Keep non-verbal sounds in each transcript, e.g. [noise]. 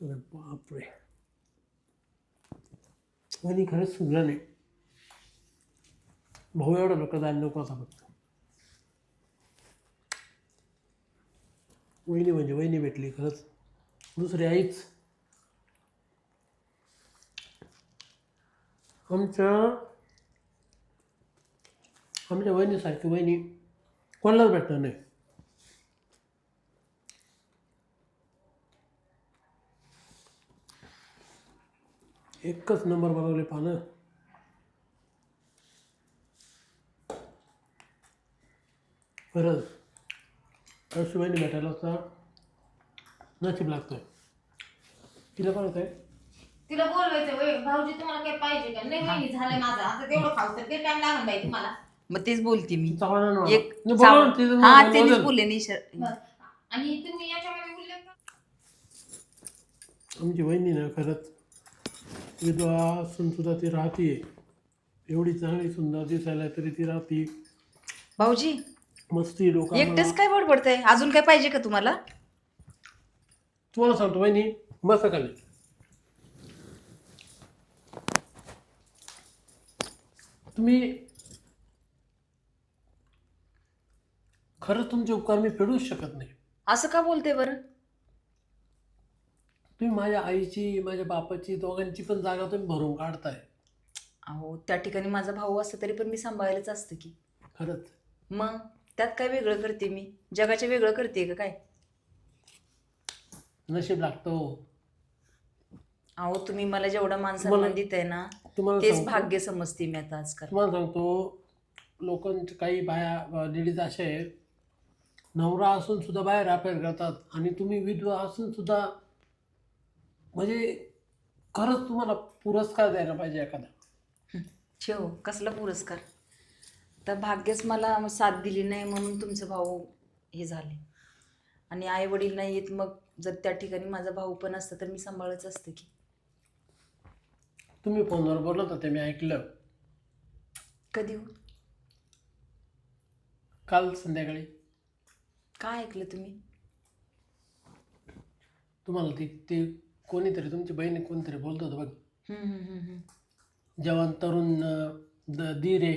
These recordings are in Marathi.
अरे बापरे. आणि खरंच सुधलं नाही. भाऊ एवढा लोक जायला नको होता फक्त. वहिनी म्हणजे वहिनी भेटली खरंच. दुसरी आईच. आमच्या आमच्या वहिनीसारखी वहिनी कोणालाच भेटणार नाही. एकच नंबर बनवले पानं. परत अशुबाईने भेटायला असता. नशीब लागतोय. तिला पण होतंय तिला बोलवायचं वय भाऊजी तुम्हाला काय पाहिजे का? नाही वहिनी झालंय माझं. आता तेवढं खाऊ तर ते टाइम लागेल बाई तुम्हाला. मग तेच बोलते मी. चावणार नाही मला. एक नाही, बोला ना, चाव- हा बोलेल. तेच बोलले नाही शर- बरं. आणि तुम्ही याच्यामध्ये आमची वहिनी ना खरंच. विधवा असून सुद्धा ती राहते एवढी चांगली सुंदर दिसायला तरी ती राहते. भाऊजी मस्ती लोक एकटेच काय बडबडतंय? अजून काय पाहिजे का तुम्हाला? तुम्हाला सांगतो वहिनी मस्त खाली तुम्ही खरंच तुमचे उपकार मी फेडूच शकत नाही. असं का बोलते बरं? तुम्ही माझ्या आईची माझ्या बापाची दोघांची पण जागा तुम्ही भरून काढताय. अहो त्या ठिकाणी माझा भाऊ असतं तरी पण मी सांभाळायलाच असतं की. खरंच. मग त्यात काय वेगळं करते मी? जगाच्या वेगळं करते का काय? नशीब लागतो अहो तुम्ही मला जेवढा मान सन्मान मला- देताय ना तुम्हाला तेच सांगतो- भाग्य समजते मी आता आजकाल. तुम्हाला सांगतो लोकांचे काही बाया लेडीज असे आहेत नवरा असून सुद्धा बाहेर अफेअर करतात आणि तुम्ही विधवा असून सुद्धा म्हणजे खरंच तुम्हाला पुरस्कार द्यायला पाहिजे एखादा. ठेव कसला पुरस्कार? तर भाग्यच मला साथ दिली नाही म्हणून तुमचे भाऊ हे झाले. आणि आई वडील नाही येत मग जर त्या ठिकाणी माझा भाऊ पण असतं तर मी सांभाळच असते की. तुम्ही फोनवर बोलत होते मी ऐकलं. कधी हो? काल संध्याकाळी. काय ऐकलं तुम्ही? तुम्हाला ती ते कोणीतरी तुमची बहिणी कोणीतरी बोलत होतं बघ हम्म, हम्म, हम्म, हम्म. जवान तरुण अं, द धीर आहे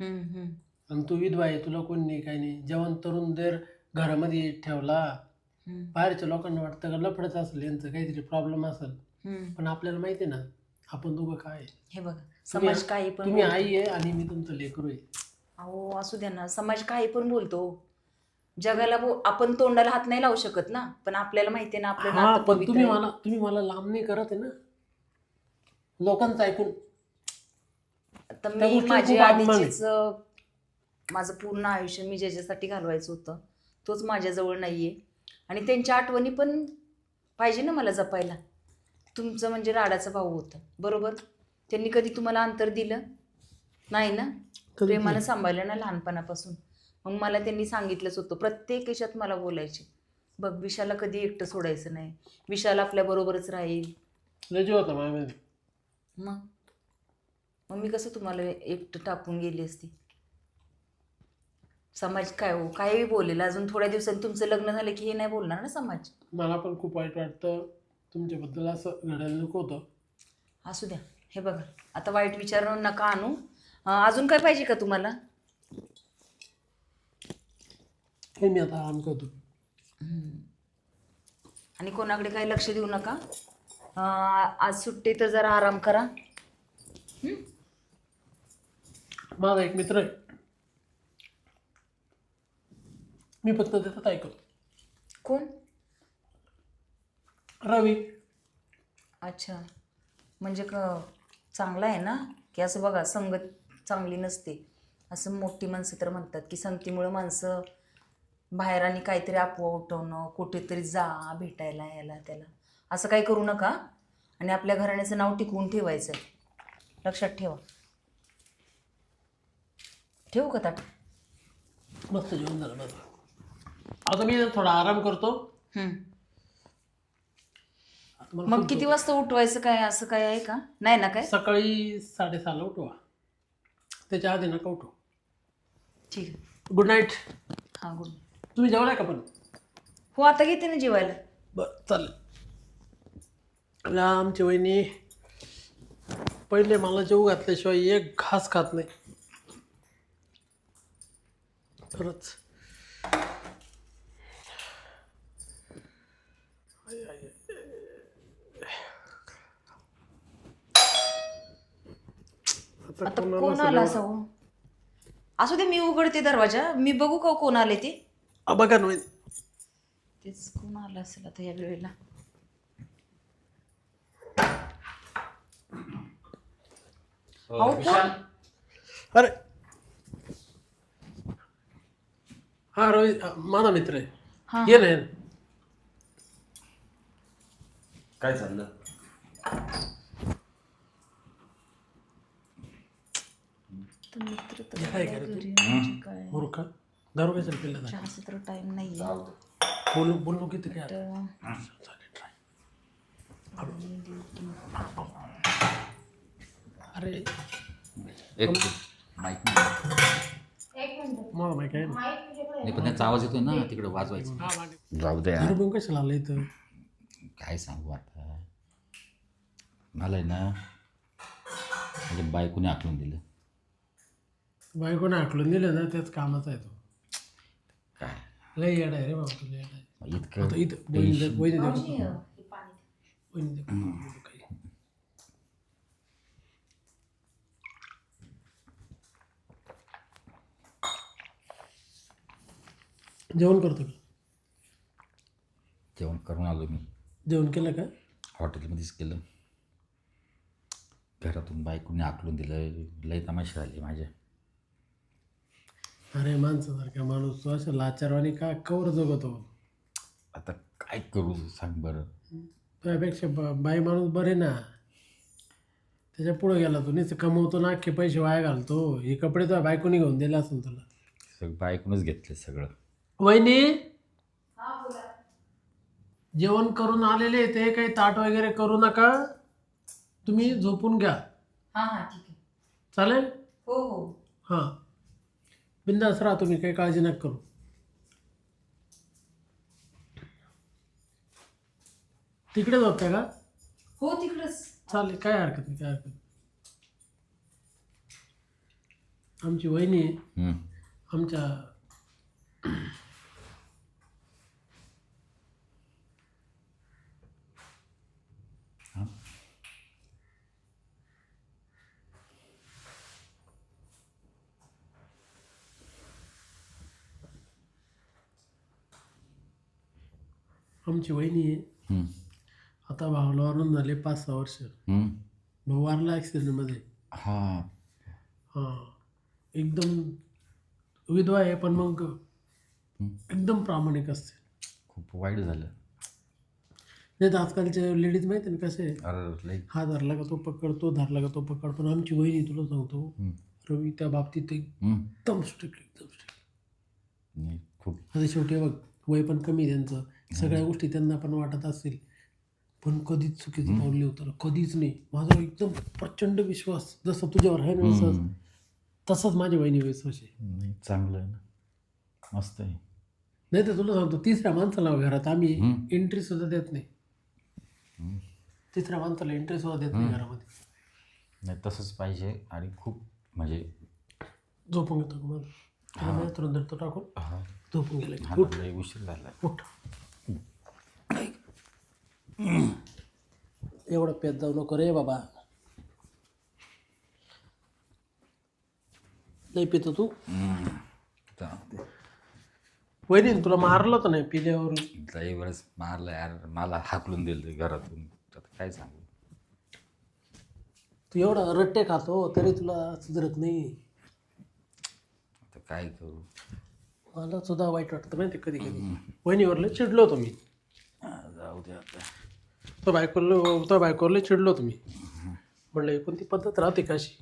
हम्म, हम्म. आणि तू विधवा आहे तुला कोण नाही काही नाही जवान तरुण देर घरामध्ये ठेवला हम्म, बाहेरच्या लोकांना वाटतं का लफडच असेल यांचं काहीतरी प्रॉब्लेम असेल हम्म. पण आपल्याला माहिती आहे ना आपण दोघं काय आहे. हे बघा तुम्ही- समाज काही पण तुम्ही. आई आहे आणि मी तुमचं लेकरू आहे अहो असू द्या ना समाज काही पण बोलतो जगाला बो आपण तोंडाला हात नाही लावू शकत ना. पण आपल्याला माहिती आहे ना आपलं हा नातं पण पवित्र तुम्ही आहे. मला तुम्ही मला लांब नाही करत आहे ना. लोकांचं ऐकून. तर त्या मी माझी खूप अभिमान आहे. आधीचीच माझं पूर्ण आयुष्य मी ज्याच्यासाठी घालवायचं होतं तोच माझ्याजवळ नाहीये. आणि त्यांच्या आठवणी पण पाहिजे ना मला जपायला. तुमचं म्हणजे राडाचा भाऊ होतं. बरोबर? त्यांनी कधी तुम्हाला अंतर दिलं? नाही ना? कधी प्रेमानं नाही. सांभाळलं ना लहानपणापासून. मग मला त्यांनी सांगितलंच होतं प्रत्येक याच्यात मला बोलायचे. बघ विशाला कधी एकटं सोडायचं नाही. विशाल आपल्याबरोबरच राहील. लय जीव होता माझ्यामध्ये मग? मग मी कसं तुम्हाला एकटं टाकून गेली असती? समाज काय हो? काही बोलेल. अजून थोड्या दिवसांनी तुमचं लग्न झालं की हे नाही बोलणार ना समाज? मला पण खूप वाईट वाटतं. तुमच्याबद्दल असं घडायला नको होतं. असू द्या. हे बघा. आता वाईट विचार नका आणू. अं, अजून काय पाहिजे का तुम्हाला? हे मी आता आराम करतो आणि कोणाकडे काही लक्ष देऊ नका. अं, आज सुट्टी तर जरा आराम करा. हं? माझा एक मित्र आहे. मी फक्त त्याच्यात ऐकतो कोण? रवी. अच्छा. म्हणजे क चांगलं आहे ना? की असं बघा संगत चांगली नसते. असं मोठी माणसं तर म्हणतात की संगतीमुळं माणसं बाहेर आणि काहीतरी अफवा उठवणं कुठेतरी जा भेटायला याला त्याला. असं काही करू नका. आणि आपल्या घराण्याचं नाव टिकवून ठेवायचं आहे लक्षात ठेवा. ठेवू का ताट? मस्त जेवण झालं बरं. आता मी थोडा आराम करतो. आता मला मग खूप किती वाजता उठवायचं काय? असं काय आहे का? नाही ना काय? सकाळी साडेसहाला उठवा. त्याच्या आधी नका उठू ठीक आहे. गुड नाईट हां गुड तुम्ही जेवलाय का पण? हो आता घेते ना जेवायला. बरं चालेल. आमची वहिनी पहिले मला जेव घातल्याशिवाय एक घास खात नाही. खरंच. आता कोण आला असावं असू दे मी उघडते दरवाजा. मी बघू का कोण आले ते. बघा ना तेच कोण आलं असेल आता या वेळेला अहो कोण अरे हा रोहित हा, माझा मित्र हा. आहे ये ना ये ना. काय चाललं तर मित्र तर हे काय घरी म्हणजे काय मूर्ख दारू कशाला पिल्ला चहाचा तर टाइम नाही जाऊ दे. बोलू बोलू किती काय तर चालेल try. अरे. एक माईक नाही एक मिनिट. मला माहिती आहे ना? पण त्याचा आवाज येतोय ना तिकडे वाजवायचं. जाऊ दे दारू पिऊन कशाला आलं इथं? काय सांगू आता? मला आहे ना माझ्या बायकोने आखलून दिलं. बायकोने आकलून दिलं ना त्याच कामाचा आहे तो. काय? लय येडा आहे रे बाबा तुला येडा आहे. इतकं आता इथं वहिनी दे- वहिनी दे मावशी, बघू. हे पाणी दे. वहिनी दे बघू काही. जेवण करतो का? जेवण करून आलो मी. जेवण केलं का? हॉटेलमध्येच केलं. घरातून बायकोने आकलून दिलं. लय तमाशा झाली माझ्या अरे माणसासारखा माणूस तो असं लाचारवाणी का कवर जगतो? आता काय करू सांग बरं. त्यापेक्षा ब बाई माणूस बरे ना. त्याच्या पुढे गेला तो. नुसतं कमवतो ना अख्खे पैसे वाया घालतो. हे कपडे तर बायकोनी घेऊन दिले असेल तुला. सगळं बायकोनच घेतलं सगळं. वहिनी? बोला. जेवण करून आलेले ते काही ताट वगैरे करू नका. तुम्ही झोपून घ्या. हा हा ठीक आहे. चालेल? हो हो. हां. बिंदास राहा तुम्ही काही काळजी नका करू. तिकडे झोपता का? हो तिकडच. चालेल काय हरकत नाही काय हरकत नाही. आमची वहिनी हम्म. आमच्या आमची वहिनी आहे. हम्म. आता भावाला वारून झाले पाच सहा वर्ष. हम्म. भाऊ वारला ॲक्सिडेंटमध्ये हा. हां. एकदम विधवा आहे पण मग एकदम प्रामाणिक असते. खूप वाईट झालं. नाही तर आजकालच्या लेडीज माहिती ना कसे आहे अरे हा धरला का तो पकड तो धरला का तो पकड. पण आमची वहिनी तुला सांगतो. हम्म. रवी त्या बाबतीत हम्म. एकदम स्ट्रिक्ट एकदम स्ट्रिक्ट नाही खूप. आता शेवटी बघ वय पण कमी आहे त्यांचं. सगळ्या गोष्टी त्यांना पण वाटत असतील पण कधीच चुकीचं पावली होतं कधीच नाही. माझा एकदम प्रचंड विश्वास जसं तुझ्यावर आहे ना विश्वास. तसंच माझ्या वहिनी विश्वास आहे. नाही चांगलं आहे ना. मस्त आहे. नाही तर तुला सांगतो तिसऱ्या माणसाला घरात. आम्ही. एंट्री सुद्धा देत नाही. तिसऱ्या माणसाला एंट्री सुद्धा देत नाही घरामध्ये. नाही तसंच पाहिजे. आणि खूप म्हणजे झोपून घेतो माझ्या तुरंत टाकून. झोपून गेलं उशीर झाला उठ. एवढं पेत जाऊ नको रे बाबा. नाही पितो तू. वहिनी तुला मारलं तर नाही पिल्यावर लय वेळेस मारलं यार. मला हाकलून दिलं घरातून. आता काय सांगू? तू एवढा रट्टे खातो तरी तुला सुधरत नाही. आता काय करू? मला सुद्धा वाईट वाटतं माहिती कधी कधी. वहिनीवर लय चिडलो होतो मी. हा, जाऊ दे आता. तो बायकोला तो बायकोवर लय चिडलो मी. म्हणलं ही कोणती पद्धत राहते का अशी?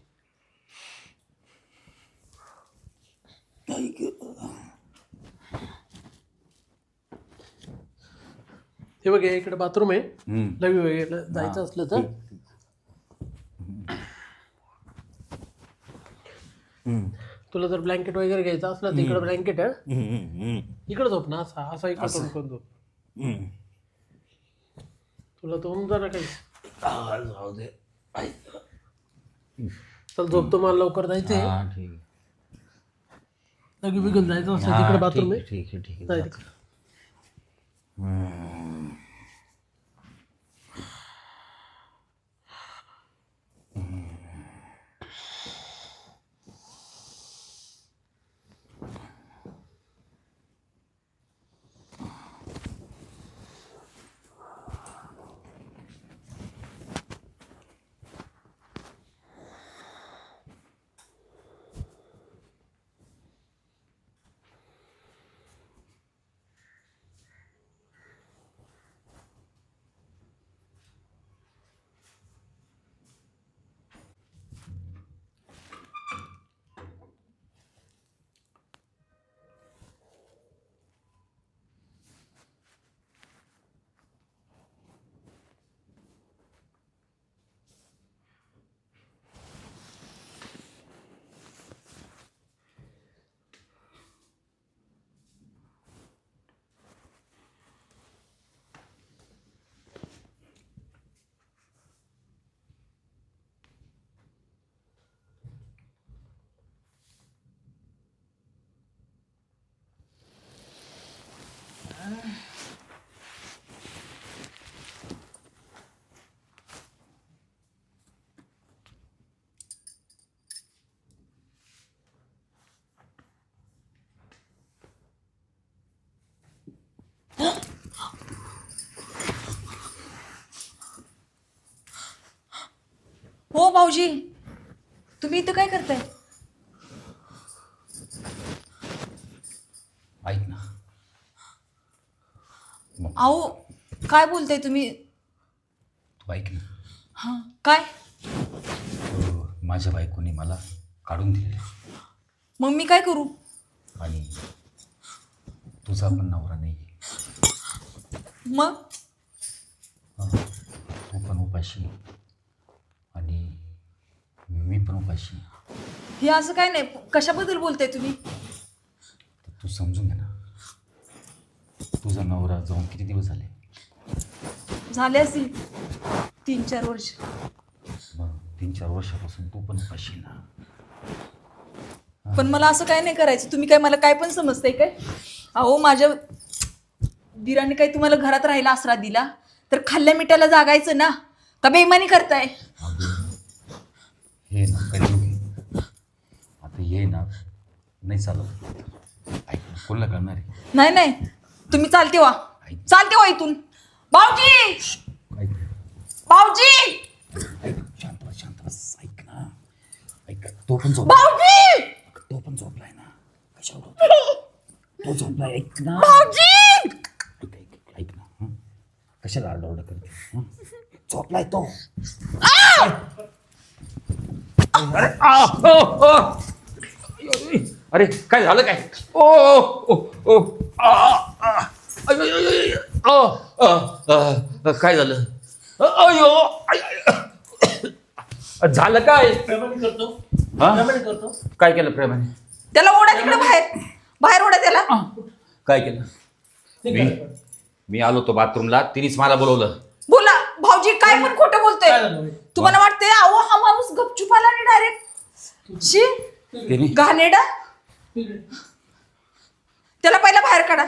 हे बघ हे इकडे बाथरूम आहे. हम्म. लवी वगैरे जायचं असलं तर. तुला जर ब्लँकेट वगैरे घ्यायचं असलं तर इकडे ब्लँकेट आहे. इकडे झोप ना असा असा इकडे झोप. झोप तुला तो जरा काही हा, जाऊ दे. चल झोपतो मला लवकर जायचंय हा ठीक आहे. लगे बिघून जायचं असं हा, तिकडे ठीक बाथरूम आहे आहे ठीक आहे ठीक आहे जाय जा. तिकडे. हो भाऊजी तुम्ही इथं काय करताय? ऐक ना. मग अहो काय बोलताय तुम्ही? तू ऐक ना. हां काय? अं, माझ्या बायकोने मला काढून दिले मग मी काय करू? आणि तुझा पण नवरा नाही. मग? तू पण उपाशी. मी पण उपाशी हे असं काय नाही कशाबद्दल बोलताय तुम्ही? तर तू समजून घे ना. तुझा नवरा जाऊन किती दिवस झाले? झाले असतील तीन चार वर्ष. मग तीन चार वर्षापासून तू पण उपाशी ना. पण मला असं काय नाही करायचं. तुम्ही काय मला काय पण समजताय काय? अहो माझ्या दिराने काय तुम्हाला घरात राहायला आसरा दिला? तर खाल्ल्या मिठाला जागायचं ना? का बेईमानी करताय? अगं, हे ना घे आता ये ना नाही चालत. ऐक कोणाला कळणार आहे. नाही नाही. तुम्ही चालते वा. चालते वा इथून. भाऊजी! ऐक. भाऊजी! ऐक शांत बस शांत बस. ऐक ना. ऐक तो पण झोप भाऊजी! तो पण झोपलाय ना. कशावर तो झोपलाय ऐक ना. भाऊजी! ऐक ऐक ऐक ना. हं? कशाला आरडाओरडा करते? हं? झोपलाय तो. अरे आ, ओ, ओ. अरे काय झालं काय ओ ओ ओ आ, आ. अय, अय, अय, अय. ओ, अ, अ, काय झालं अयो. झालं काय प्रेमाने करतो हा? प्रेमाने करतो काय केलं प्रेमाने त्याला ओढा तिकडे बाहेर बाहेर ओढा त्याला काय केलं ते मी? मी आलो तो बाथरूमला तिनेच मला बोलवलं बोला भाऊजी काय पण खोटं काय बोलतोय झालं? तुम्हाला वाटतंय अहो हा माणूस गपचूप आला आणि डायरेक्ट शी तिने. घाणेडा तिकडे. त्याला पहिला बाहेर काढा.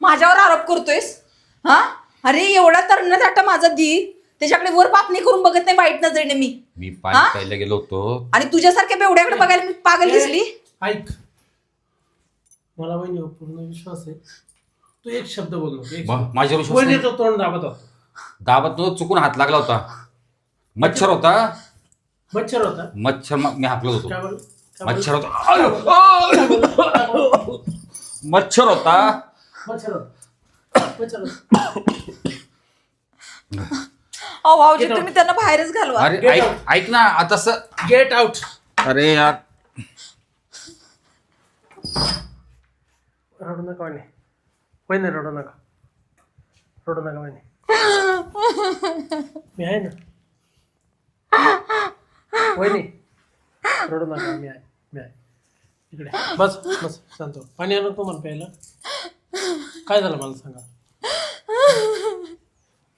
माझ्यावर आरोप करतोयस? हा? अरे एवढा तरणाटा माझा दी त्याच्याकडे वर पापणी करून बघत नाही वाईट नजरेने मी. मी हा? पाणी प्यायला गेलो होतो. आणि तुझ्यासारख्या बेवड्याकडे बघायला मी पागल दिसली? ऐक. मला पूर्ण विश्वास आहे. तू एक शब्द बोल नको, एक मग शब्द. माझ्यावर विश्वास नाही. वहिनीचं तोंड दाबत होता. दाबात तो चुकून हात लागला होता. मच्छर होता. मच्छर होता. मच्छर मी हाकलो होतो. काय बोल काय बोल? मच्छर होता. आयो. मच्छर होता. मच्छर होता. मच्छर होता. अहो भाऊजी Get out. तुम्ही त्यांना बाहेरच घालवा. अरे Get ऐक out. ऐक ना आता स गेट आउट अरे यार. रडू नका वहिनी वहिनी रडू नका. रडू नका वहिनी मी आहे ना. वहिनी रडू नका मी आहे मी आहे. इकडे बस बस शांत हो. पाणी आणू तुम्हाला प्यायला? काय झालं मला सांगा?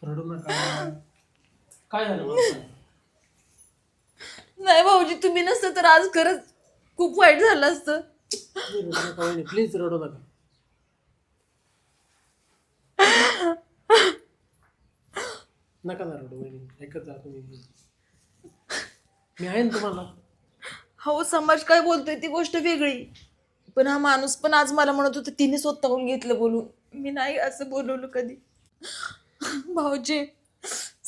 रडू नका. काय झालं मला सांग. नाही भाऊजी तुम्ही नसतं तर आज खरंच खूप वाईट झालं असतं. प्लीज रडू नका. नका ना रडू वहिनी. ऐकत जा तुम्ही. मी आहे ना तुम्हाला. हो समाज काय बोलतोय ती गोष्ट वेगळी. पण हा माणूस पण आज मला म्हणत होता तिने स्वतःहून घेतलं बोलून. मी नाही असं बोलवलं कधी. भाऊजी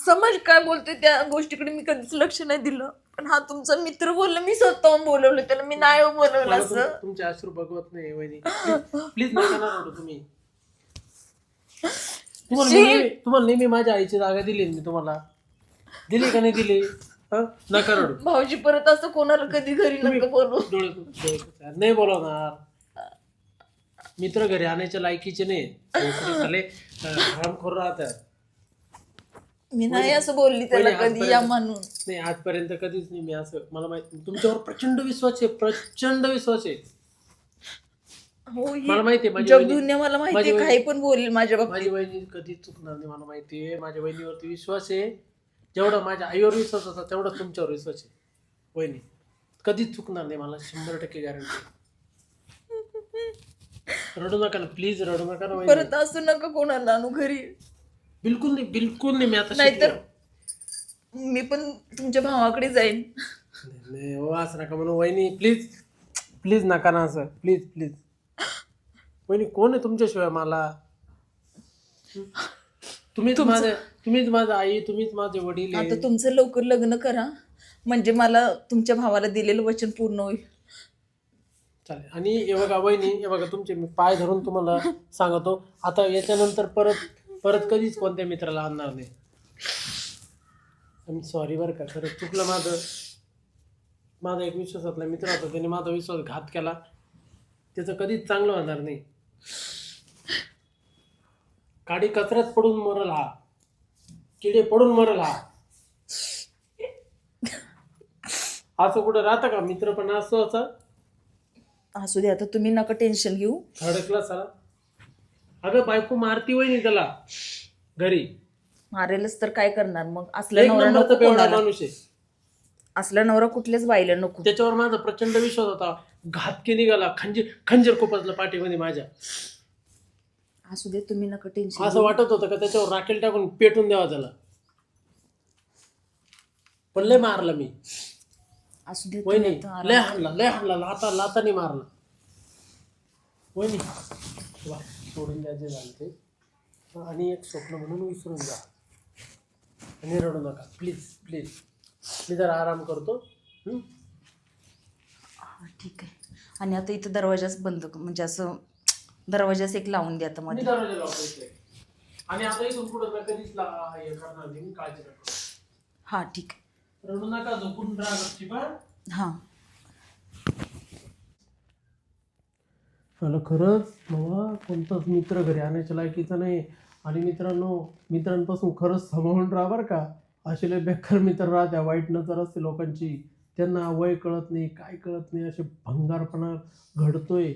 समाज काय बोलतोय त्या गोष्टीकडे मी कधीच लक्ष नाही दिलं. पण हा तुमचा मित्र बोलला मी स्वतःहून बोलवलं त्याला. मी नाही हो बोलवलं मला असं. तुम- तुमचे अश्रू बघवत नाही वहिनी. प्लीज नका ना रडू तुम्ही. [laughs] तुम्हाला नेहमी- तुम्हाला नेहमी माझ्या आईची जागा दिली ना मी तुम्हाला. दिली का नाही दिली? हं? नका रडू. भाऊजी परत असं कोणाला कधी घरी नका बोलू? डोळे डोळे पुसणार. नाही बोलवणार. मित्र घरी आणायच्या लायकीचे नाही. हरामखोर राहतात. मी नाही असं बोलली त्याला पहिले कधी या म्हणून. नाही आजपर्यंत कधीच नाही मी असं मला माहिती तुमच्यावर प्रचंड विश्वास आहे प्रचंड विश्वास आहे. हो मला माहिती आहे माझी मला माहिती माझी आहे वहिनी- काही पण बोलेल माझ्या बाबतीत. माझी बहिणी कधीच चुकणार नाही मला माहिती आहे माझ्या बहिणीवरती विश्वास आहे. जेवढा माझ्या आईवर विश्वास होता तेवढा तुमच्यावर विश्वास आहे. वहिनी कधीच चुकणार नाही मला शंभर टक्के गॅरंटी रडू नका ना प्लीज रडू नका ना वहिनी. परत असं नका कोणाला आणू घरी. बिलकुल नाही बिलकुल नाही मी आता नाहीतर शिकलो. मी पण तुमच्या भावाकडे जाईन. नाही, नाही हो असं नका म्हणू वहिनी प्लीज प्लीज नका ना असं. प्लीज प्लीज वहिनी कोण आहे तुमच्याशिवाय मला? तुम्हीच माझे तुम्हीच माझा आई तुम्हीच माझे वडील आहे. आता तुमचं लवकर लग्न करा. म्हणजे मला तुमच्या भावाला दिलेलं वचन पूर्ण होईल. चालेल. आणि हे बघा वहिनी हे बघा तुमचे मी पाय धरून तुम्हाला सांगतो. आता याच्यानंतर परत परत कधीच कोणत्या मित्राला आणणार नाही. सॉरी बरं का खरं चुकलं माझं. माझा एक विश्वासातला मित्र होता त्याने माझा विश्वास घात केला. त्याचं कधीच चांगलं होणार नाही. काडी कचऱ्यात पडून मरल हा. किडे पडून मरल हा. असं कुठं राहतं का मित्र पण असं असं? असू दे आता तुम्ही नका टेन्शन घेऊ. थडकला साला. अगं बायको मारती वय त्याला. घरी. मारेलच तर काय करणार मग? असला एक नवरा नंबरचा नको बेवडा कोणाला. माणूस आहे. असला नवरा कुठल्याच बाईला नको. त्याच्यावर माझा प्रचंड विश्वास होता. घातकी निघाला खंजीर खंजीर खोपसलं पाठीमध्ये माझ्या. असू दे तुम्ही नका टेन्शन असं वाटत होतं का त्याच्यावर राखेल टाकून पेटून द्यावा त्याला. पण लय मारला मी. असू दे वहिनी आता लय हाणला लय हाणला लाता लातानी मारला. वहिनी वा, सोडून द्यायचे झाले ते. आणि एक स्वप्न म्हणून विसरून जा. आणि रडू नका. प्लीज प्लीज मी जरा आराम करतो. हं? हा, ठीक आहे. आणि आता इथं दरवाजाच बंद क- म्हणजे असं दरवाजाच एक लावून द्या आता मी मध्ये दरवाजा. आणि आता इथून पुढं कधीच ला- हे करणार नाही मी काळजी नका हा ठीक आहे. रडू नका झोपून राहा गपचीप, हं? हां मला खरंच? बाबा कोणताच मित्र घरी आणायच्या लायकीचा नाही. आणि मित्रांनो मित्रांपासून खरंच सांभाळून राहा बरं का. असे लय बेकार मित्र राहत्या वाईट नजर असते लोकांची. त्यांना वय कळत नाही काय कळत नाही असे भंगारपणा घडतोय.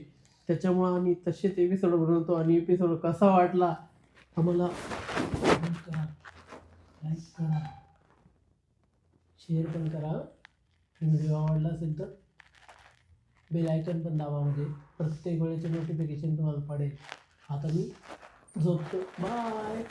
त्याच्यामुळं आम्ही तसेच एपिसोड बनवतो आणि एपिसोड कसा वाटला आम्हाला करा लाईक करा शेअर पण करा. व्हिडिओ आवडला असेल तर बेल आयकन पण दाबा म्हणजे प्रत्येक वेळेचे नोटिफिकेशन तुम्हाला पडेल. आता मी झोपतो. बाय